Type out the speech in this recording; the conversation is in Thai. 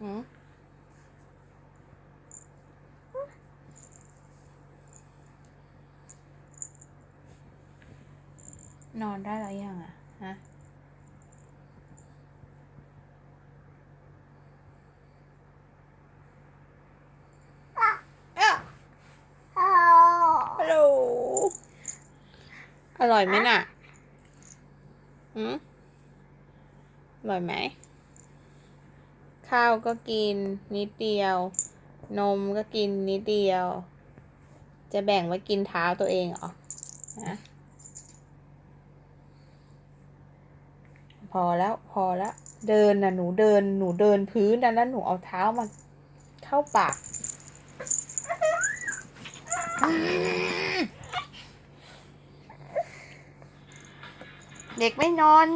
หืมนอนได้แล้วยังอะ ฮะ ฮัลโหล อร่อยไหมน่ะหืมอร่อยไหม ข้าวก็กินนิดเดียว นมก็กินนิดเดียว จะแบ่งไว้กินเท้าตัวเองเหรอฮะพอแล้วพอแล้วเดินนะหนูเดินหนูเดินพื้นนแล้วหนูเอาเท้ามาเข้าปากเด็กไม่นอน